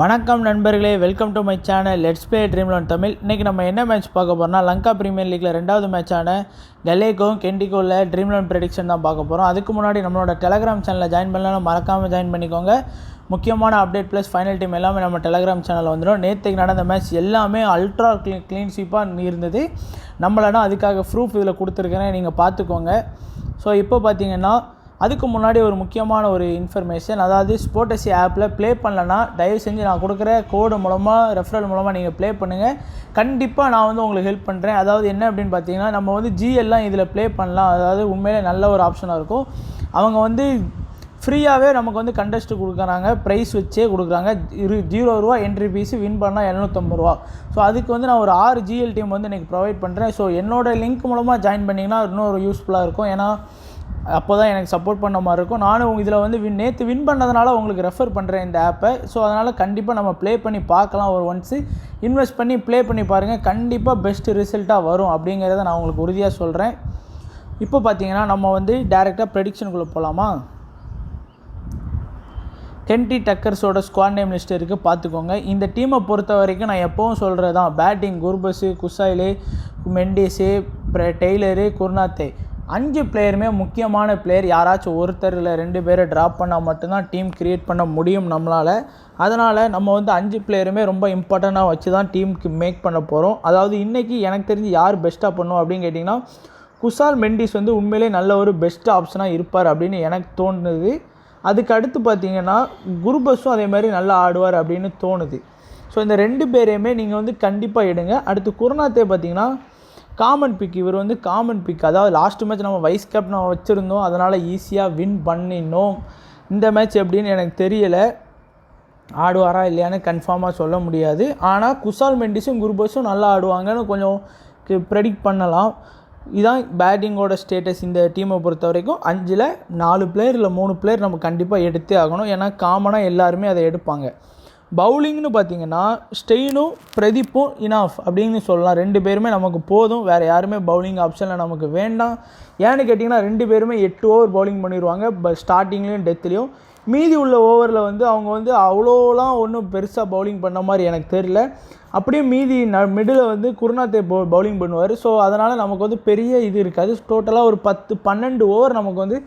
வணக்கம் நண்பர்களே welcome to my channel let's play dream lone Tamil இன்றைக்கி நம்ம என்ன மேட்ச் பார்க்க போகிறோம்னா லங்கா பிரீமியர் லீக்கில் ரெண்டாவது மேட்சான கலேகோவும் கெண்டிகோவில் ட்ரீம் லோன் ப்ரெடிக்ஷன் தான் பார்க்க போகிறோம் அதுக்கு முன்னாடி நம்மளோட டெலகிராம் சேனலில் ஜாயின் பண்ணலாம் மறக்காமல் ஜாயின் பண்ணிக்கோங்க. முக்கியமான அப்டேட் ப்ளஸ் ஃபைனல் டீம் எல்லாமே நம்ம டெலகிராம் சேனலில் வந்துடும் நேற்றுக்கு நடந்த மேட்ச் எல்லாமே அல்ட்ரா க்ளீன் க்ளீன் ஸ்வீப்பாக இருந்தது. நம்மளனா அதுக்காக ப்ரூஃப் இதில் கொடுத்துருக்கிறேன். நீங்கள் பார்த்துக்கோங்க. ஸோ இப்போ பார்த்தீங்கன்னா அதுக்கு முன்னாடி ஒரு முக்கியமான ஒரு இன்ஃபர்மேஷன் அதாவது ஸ்போட்டசி ஆப்பில் ப்ளே பண்ணலன்னா தயவு செஞ்சு நான் கொடுக்குற கோடு மூலமாக ரெஃபரல் மூலமாக நீங்கள் ப்ளே பண்ணுங்கள் கண்டிப்பாக நான் வந்து உங்களுக்கு ஹெல்ப் பண்ணுறேன் அதாவது என்ன அப்படின்னு பார்த்தீங்கன்னா நம்ம வந்து ஜிஎல்லாம் இதில் ப்ளே பண்ணலாம். அதாவது உண்மையிலே நல்ல ஒரு ஆப்ஷனாக இருக்கும். அவங்க வந்து ஃப்ரீயாகவே நமக்கு வந்து கண்டஸ்ட் கொடுக்குறாங்க. ப்ரைஸ் வச்சே கொடுக்குறாங்க. இரு ஜீரோ ரூபா என்ட்ரி ஃபீஸு வின் பண்ணால் எழுநூற்றம்பது ரூபா. ஸோ அதுக்கு வந்து நான் ஒரு ஆறு ஜிஎல் டீம் வந்து எனக்கு ப்ரொவைட் பண்ணுறேன் ஸோ என்னோடய லிங்க் மூலமாக ஜாயின் பண்ணிங்கன்னா இன்னொரு யூஸ்ஃபுல்லாக இருக்கும். ஏன்னா அப்போ தான் எனக்கு சப்போர்ட் பண்ண மாதிரி இருக்கும். நானும் இதில் வந்து வின் நேற்று வின் பண்ணதுனால உங்களுக்கு ரெஃபர் பண்ணுறேன் இந்த ஆப்பை ஸோ அதனால் கண்டிப்பாக நம்ம ப்ளே பண்ணி பார்க்கலாம் ஒரு ஒன்ஸு இன்வெஸ்ட் பண்ணி ப்ளே பண்ணி பாருங்கள் கண்டிப்பாக பெஸ்ட்டு ரிசல்ட்டாக வரும் அப்படிங்கிறத நான் உங்களுக்கு உறுதியாக சொல்கிறேன் இப்போ பார்த்தீங்கன்னா நம்ம வந்து டேரெக்டாக ப்ரெடிக்ஷனுக்குள்ளே போகலாமா கென்டி டக்கர்ஸோட ஸ்குவாட் நேம் லிஸ்ட் இருக்குது பார்த்துக்கோங்க இந்த டீமை பொறுத்த வரைக்கும் நான் எப்போவும் சொல்கிறது தான் பேட்டிங் குர்பஸு குசாயிலு மெண்டிஸு டெய்லரு குர்நாத்தே அஞ்சு பிளேயருமே முக்கியமான பிளேயர் யாராச்சும் ஒருத்தர் இல்லை ரெண்டு பேரை ட்ராப் பண்ணால் மட்டும்தான் டீம் க்ரியேட் பண்ண முடியும் நம்மளால். அதனால் நம்ம வந்து அஞ்சு பிளேயருமே ரொம்ப இம்பார்ட்டண்ட்டாக வச்சு தான் டீமுக்கு மேக் பண்ண போகிறோம் அதாவது இன்றைக்கி எனக்கு தெரிஞ்சு யார் பெஸ்ட்டாக பண்ணும் அப்படின்னு கேட்டிங்கன்னா குசால் மெண்டிஸ் வந்து உண்மையிலே நல்ல ஒரு பெஸ்ட் ஆப்ஷனாக இருப்பார் அப்படின்னு எனக்கு தோணுது. அதுக்கு அடுத்து பார்த்தீங்கன்னா குருபஸும் அதே மாதிரி நல்லா ஆடுவார் அப்படின்னு தோணுது. ஸோ இந்த ரெண்டு பேரையுமே நீங்கள் வந்து கண்டிப்பாக எடுங்க. அடுத்து குருநாத்தே பார்த்தீங்கன்னா காமன் பிக் இவர் வந்து காமன் பிக் அதாவது லாஸ்ட் மேட்ச் நம்ம வைஸ் நம்ம வச்சுருந்தோம். அதனால் ஈஸியாக வின் பண்ணினோம். இந்த மேட்ச் எப்படின்னு எனக்கு தெரியலை. ஆடுவாரா இல்லையான்னு கன்ஃபார்மாக சொல்ல முடியாது. ஆனால் குஷால் மெண்டிஸும் குருபஸும் நல்லா ஆடுவாங்கன்னு கொஞ்சம் ப்ரெடிக்ட் பண்ணலாம். இதான் பேட்டிங்கோட ஸ்டேட்டஸ் இந்த டீமை பொறுத்த வரைக்கும். அஞ்சில் நாலு பிளேயர் இல்லை மூணு பிளேயர் நம்ம கண்டிப்பாக எடுத்தே ஆகணும். ஏன்னா காமனாக எல்லாருமே அதை எடுப்பாங்க. பவுலிங்னு பார்த்தீங்கன்னா ஸ்டெயினும் பிரதீப்பும் இனாஃப் அப்படின்னு சொல்லலாம். ரெண்டு பேருமே நமக்கு போதும். வேறு யாருமே பவுலிங் ஆப்ஷனில் நமக்கு வேண்டாம். ஏன்னு கேட்டிங்கன்னா ரெண்டு பேருமே எட்டு ஓவர் பவுலிங் பண்ணிடுவாங்க பட் ஸ்டார்டிங்லேயும் டெத்துலேயும் மீதி உள்ள ஓவரில் வந்து அவங்க வந்து அவ்வளோலாம் ஒன்றும் பெருசாக பவுலிங் பண்ண மாதிரி எனக்கு தெரில அப்படியே மீதி ந மிடில் வந்து குருநாத்தே பவு பவுலிங் பண்ணுவார். ஸோ அதனால் நமக்கு வந்து பெரிய இது இருக்காது. டோட்டலாக ஒரு பத்து பன்னெண்டு ஓவர் நமக்கு வந்து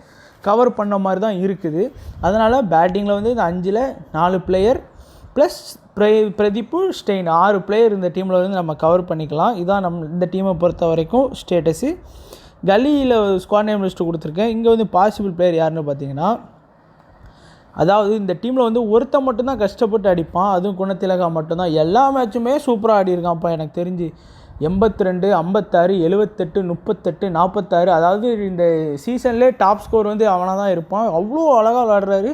கவர் பண்ண மாதிரி தான் இருக்குது. அதனால் பேட்டிங்கில் வந்து இந்த அஞ்சில் நாலு பிளேயர் ப்ளஸ் ப்ரை பிரதிப்பு ஸ்டெயின் ஆறு பிளேயர் இந்த டீமில் வந்து நம்ம கவர் பண்ணிக்கலாம். இதான் நம் இந்த டீமை பொறுத்த வரைக்கும் ஸ்டேட்டஸு கலியில் ஸ்குவாட் நேம் லிஸ்ட்டு கொடுத்துருக்கேன். இங்கே வந்து பாசிபிள் பிளேயர் யாருன்னு பார்த்தீங்கன்னா அதாவது இந்த டீமில் வந்து ஒருத்தன் மட்டும்தான் கஷ்டப்பட்டு அடிப்பான். அதுவும் குணத்திலகா மட்டும்தான். எல்லா மேட்சுமே சூப்பராக ஆடிருக்கான்ப்பா எனக்கு தெரிஞ்சு. எண்பத்தி ரெண்டு ஐம்பத்தாறு எழுபத்தெட்டு முப்பத்தெட்டு நாற்பத்தாறு அதாவது இந்த சீசன்லேயே டாப் ஸ்கோர் வந்து அவனாக தான் இருப்பான். அவ்வளோ அழகாக விளாடுறாரு.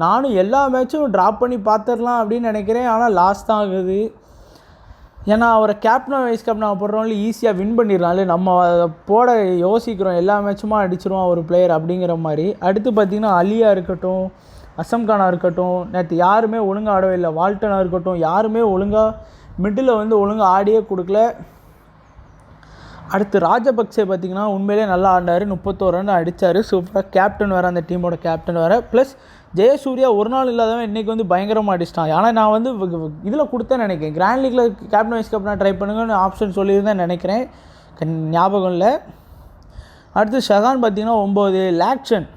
நானும் எல்லா மேட்சும் ட்ராப் பண்ணி பார்த்துடலாம் அப்படின்னு நினைக்கிறேன். ஆனால் லாஸ் தான் ஆகுது. ஏன்னா அவரை கேப்டன் வைஸ் கேப்டன் போடுறோம்ல ஈஸியாக வின் பண்ணிடலாம்ல நம்ம அதை போட யோசிக்கிறோம். எல்லா மேட்சுமா அடிச்சிருவோம் ஒரு பிளேயர் அப்படிங்கிற மாதிரி. அடுத்து பார்த்திங்கன்னா அலியா இருக்கட்டும் அசம்கானாக இருக்கட்டும் நேற்று யாருமே ஒழுங்காக ஆடவே இல்லை. வால்டனாக இருக்கட்டும் யாருமே ஒழுங்காக மிடில் வந்து ஒழுங்காக ஆடியே கொடுக்கல. அடுத்து ராஜபக்சே பார்த்திங்கன்னா உண்மையிலே நல்லா ஆடினார். முப்பத்தோரு ரன் அடித்தார் சூப்பராக கேப்டன் வேறு அந்த டீமோட கேப்டன் வேறு. ப்ளஸ் ஜெயசூர்யா ஒரு நாள் இல்லாதவன் இன்றைக்கி வந்து பயங்கரமாக அடிச்சிட்டான். ஆனால் நான் வந்து இதில் கொடுத்தேன் நினைக்கிறேன். கிராண்ட் லீக்கில் கேப்டன் வைஸ் கேப்டனாக ட்ரை பண்ணுங்கன்னு ஆப்ஷன் சொல்லியிருந்தேன் நினைக்கிறேன். ஞாபகம் இல்லை. அடுத்து ஷகான் பார்த்திங்கன்னா ஒம்பது லேக்ஷன்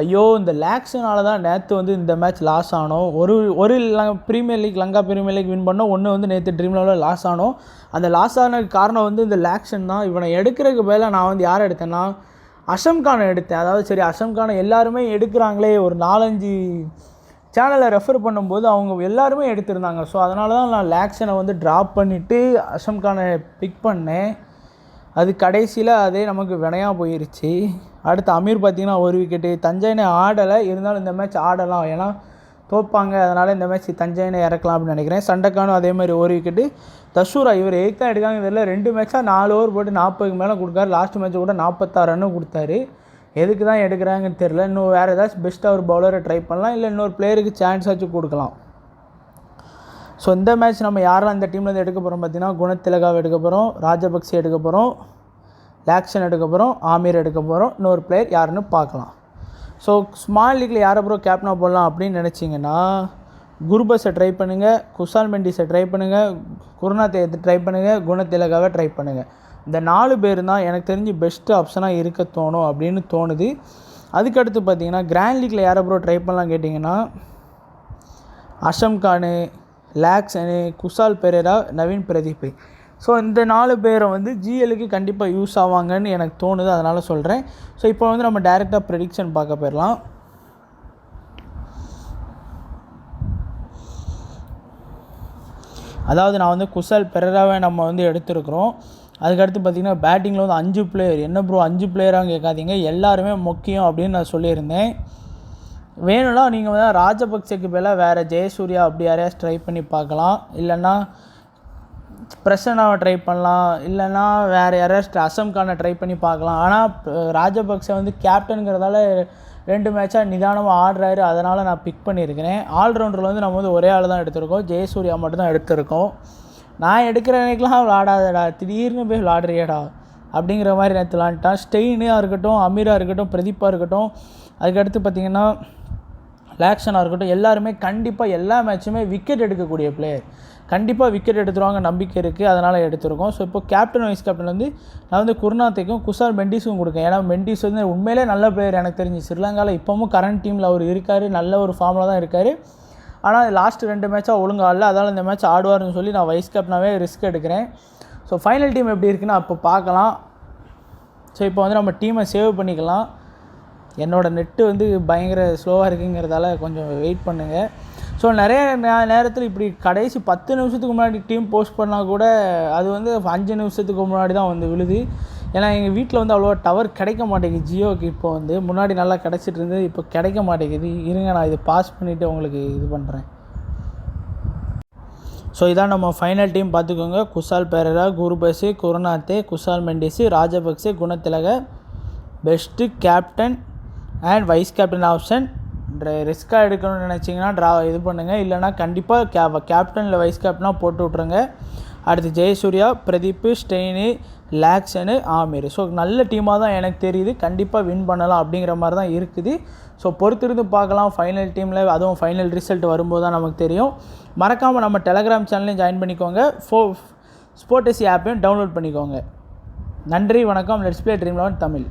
ஐயோ இந்த லேக்ஸனால தான் நேற்று வந்து இந்த மேட்ச் லாஸ் ஆனோம். ஒரு ஒரு premier league Lanka premier league win பண்ணோம். ஒன்று வந்து நேற்று ட்ரீம் லெவலில் லாஸ் ஆனோம். அந்த லாஸ் ஆனதுக்கு காரணம் வந்து இந்த லேக்ஷன் தான். இவனை எடுக்கிறதுக்கு பதிலாக நான் வந்து யார் எடுத்தேன்னா அசம்கானை எடுத்தேன். அதாவது சரி அசம்கானை எல்லாருமே எடுக்கிறாங்களே ஒரு நாலஞ்சு சேனலை ரெஃபர் பண்ணும்போது அவங்க எல்லாருமே எடுத்திருந்தாங்க. ஸோ அதனால தான் நான் லேக்ஷனை வந்து ட்ராப் பண்ணிவிட்டு அசம்கானை பிக் பண்ணேன். அது கடைசியில் அதே நமக்கு வினையாக போயிருச்சு. அடுத்து அமீர் பார்த்திங்கன்னா ஒரு விக்கெட்டு தஞ்சைனை ஆடலை. இருந்தாலும் இந்த மேட்ச் ஆடலாம். ஏன்னா தோப்பாங்க. அதனால் இந்த மேட்ச் தஞ்சைனை இறக்கலாம் அப்படின்னு நினைக்கிறேன். சண்டைக்கானும் அதே மாதிரி ஒரு விக்கெட்டு தஷூரா இவர் எயித் தான் எடுக்காங்க இதில் ரெண்டு மேட்சாக நாலு ஓவர் போட்டு நாற்பதுக்கு மேலே கொடுக்காரு. லாஸ்ட் மேட்ச் கூட நாற்பத்தாறு ரன்னும் கொடுத்தாரு. எதுக்கு தான் எடுக்கிறாங்கன்னு தெரில இன்னும் வேறு ஏதாச்சும் பெஸ்ட்டாக ஒரு பவுலரை ட்ரை பண்ணலாம். இல்லை இன்னொரு பிளேயருக்கு சான்ஸ் வச்சு கொடுக்கலாம். ஸோ இந்த மேட்ச் நம்ம யாரெல்லாம் இந்த டீம்லேருந்து எடுக்க போகிறோம் பார்த்தீங்கன்னா குணத்திலகாவை எடுக்க போகிறோம் ராஜபக்சே எடுக்க போகிறோம் லேக்ஷன் எடுக்க போகிறோம் ஆமீர் எடுக்க போகிறோம் இன்னொரு பிளேயர் யாருன்னு பார்க்கலாம். ஸோ ஸ்மால் லீக்கில் யாரை ப்ரோ கேப்டனாக போடலாம் அப்படின்னு நினச்சிங்கன்னா குருபஸை ட்ரை பண்ணுங்கள் குஷால் மெண்டிஸை ட்ரை பண்ணுங்கள் குருநாத்தை ட்ரை பண்ணுங்கள் குணத்திலகாவை ட்ரை பண்ணுங்கள் இந்த நாலு பேர் தான் எனக்கு தெரிஞ்சு பெஸ்ட்டு ஆப்ஷனாக இருக்க தோணும் அப்படின்னு தோணுது. அதுக்கடுத்து பார்த்தீங்கன்னா கிராண்ட் லீக்கில் யாரை ப்ரோ ட்ரை பண்ணலாம் கேட்டிங்கன்னா அஷம் கானு லேக்ஸனு குஷால் பெரேரா நவீன் பிரதீப் ஸோ இந்த நாலு பேரை வந்து ஜிஎலுக்கு கண்டிப்பாக யூஸ் ஆவாங்கன்னு எனக்கு தோணுது அதனால் சொல்கிறேன் ஸோ இப்போ வந்து நம்ம டேரெக்டாக ப்ரெடிக்ஷன் பார்க்க போயிடலாம். அதாவது நான் வந்து குசல் பெரராவை நம்ம வந்து எடுத்திருக்கிறோம். அதுக்கடுத்து பார்த்திங்கன்னா பேட்டிங்கில் வந்து அஞ்சு பிளேயர் என்ன ப்ரோ அஞ்சு பிளேயராக கேட்காதீங்க. எல்லாருமே முக்கியம் அப்படின்னு நான் சொல்லியிருந்தேன். வேணும்னா நீங்கள் வந்து ராஜபக்சேக்கு பதிலாக வேறு ஜெயசூர்யா அப்படி யாரையா ட்ரை பண்ணி பார்க்கலாம். இல்லைன்னா பிரசன்னாவை ட்ரை பண்ணலாம். இல்லைன்னா வேறு யாராச்சும் அசம்கானை ட்ரை பண்ணி பார்க்கலாம். ஆனால் ராஜபக்சே வந்து கேப்டனுங்கிறதால ரெண்டு மேட்சாக நிதானமாக ஆடுறாரு. அதனால் நான் பிக் பண்ணியிருக்கிறேன். ஆல்ரவுண்டரில் வந்து நம்ம வந்து ஒரே ஆள் தான் எடுத்திருக்கோம். ஜெயசூர்யா மட்டும்தான் எடுத்திருக்கோம். நான் எடுக்கிற அன்றைக்கெலாம் விளாடாதடா திடீர்னு போய் விளாடுறியடா. அப்படிங்கிற மாதிரி நேற்று விளாண்டுட்டான். ஸ்டெயினாக இருக்கட்டும் அமீராக இருக்கட்டும் பிரதீப்பாக இருக்கட்டும். அதுக்கடுத்து பார்த்திங்கன்னா லேக்ஷனாக இருக்கட்டும் எல்லாருமே கண்டிப்பாக எல்லா மேட்சுமே விக்கெட் எடுக்கக்கூடிய பிளேயர் கண்டிப்பாக விக்கெட் எடுத்துருவாங்க நம்பிக்கை இருக்குது அதனால் எடுத்திருக்கோம். ஸோ இப்போ கேப்டன் வைஸ் கேப்டன் வந்து நான் வந்து குருநாத்தைக்கும் குஷார் மெண்டிஸுக்கும் கொடுக்கேன். ஏன்னா மெண்டிஸ் வந்து உண்மையிலே நல்ல பிளேயர் எனக்கு தெரிஞ்சு. ஸ்ரீலங்காவில் இப்போவும் கரண்ட் டீமில் அவர் இருக்கார் நல்ல ஒரு ஃபார்மில் தான் இருக்கார். ஆனால் லாஸ்ட் ரெண்டு மேட்சாக ஒழுங்காக ஆடல. அதனால் இந்த மேட்ச் ஆடுவார்னு சொல்லி நான் வைஸ் கேப்டனாகவே ரிஸ்க் எடுக்கிறேன். ஸோ ஃபைனல் டீம் எப்படி இருக்குன்னு அப்போ பார்க்கலாம். ஸோ இப்போ வந்து நம்ம டீமை சேவ் பண்ணிக்கலாம். என்னோடய நெட்டு வந்து பயங்கர ஸ்லோவாக இருக்குங்கிறதால கொஞ்சம் வெயிட் பண்ணுங்கள் ஸோ நிறைய நே நேரத்தில் இப்படி கடைசி பத்து நிமிஷத்துக்கு முன்னாடி டீம் போஸ்ட் பண்ணால் கூட அது வந்து அஞ்சு நிமிஷத்துக்கு முன்னாடி தான் வந்து விழுது. ஏன்னா எங்கள் வீட்டில் வந்து அவ்வளோவா டவர் கிடைக்க மாட்டேங்குது. ஜியோக்கு இப்போ வந்து முன்னாடி நல்லா கிடச்சிட்டு இருந்தது இப்போ கிடைக்க மாட்டேங்குது. இருங்க நான் இது பாஸ் பண்ணிவிட்டு உங்களுக்கு இது பண்ணுறேன் ஸோ இதான் நம்ம ஃபைனல் டீம் பார்த்துக்கோங்க. Kusal Perera Gurbaz குருநாத்தே Kusal Mendis Rajapaksa Gunathilaka best captain and vice captain option ரிஸ்க்காக எடுக்கணும்னு நினச்சிங்கன்னா ட்ரா இது பண்ணுங்கள் இல்லைனா கண்டிப்பாக கே கேப்டன் வைஸ் கேப்டனாக போட்டு விட்ருங்க அடுத்து ஜெயசூர்யா பிரதீப் ஸ்டெயினு லேக்ஸனு ஆமீர். ஸோ நல்ல டீமாக தான் எனக்கு தெரியுது. கண்டிப்பாக வின் பண்ணலாம் அப்படிங்கிற மாதிரி தான் இருக்குது. ஸோ பொறுத்திருந்து பார்க்கலாம். ஃபைனல் டீமில் அதுவும் ஃபைனல் ரிசல்ட் வரும்போது தான் நமக்கு தெரியும். மறக்காமல் நம்ம டெலகிராம் சேனலையும் ஜாயின் பண்ணிக்கோங்க. ஃபோ ஸ்போர்டசி ஆப்பையும் டவுன்லோட் பண்ணிக்கோங்க. நன்றி வணக்கம். Let's play dream eleven Tamil.